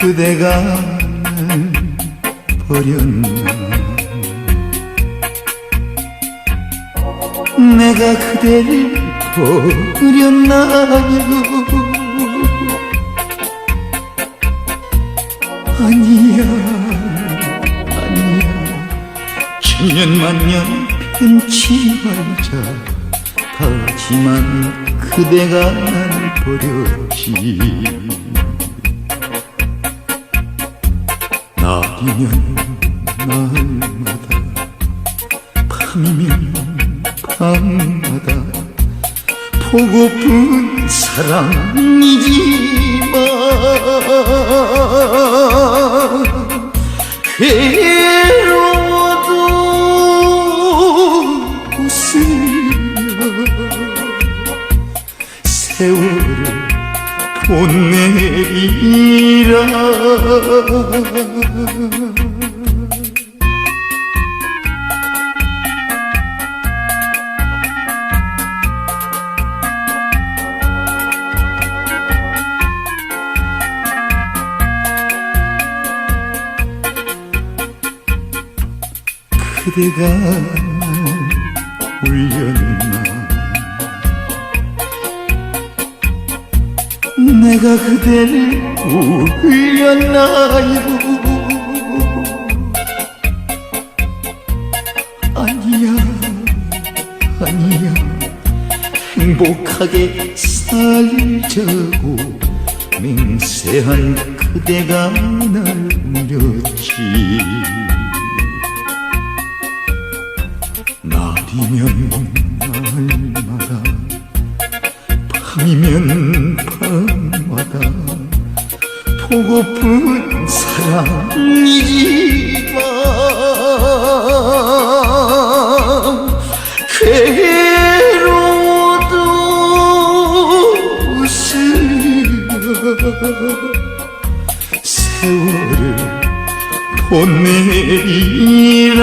그대가 버렸나 내가 그대를 버렸나요. 아니야. 년만년 편치 말자 하지만 그대가 날 버렸지. 날이면 날마다 밤이면 밤마다 보고픈 사랑이지만 괴 세월을 보내리라. 그대가 날 울렸나 내가 그대를 울렸나요 아니야 아니야. 행복하게 살자고 맹세한 그대가 날 울렸지. 날이면 밤마다 보고픈 사랑이지만 괴로워도 웃으며 세월을 보내리라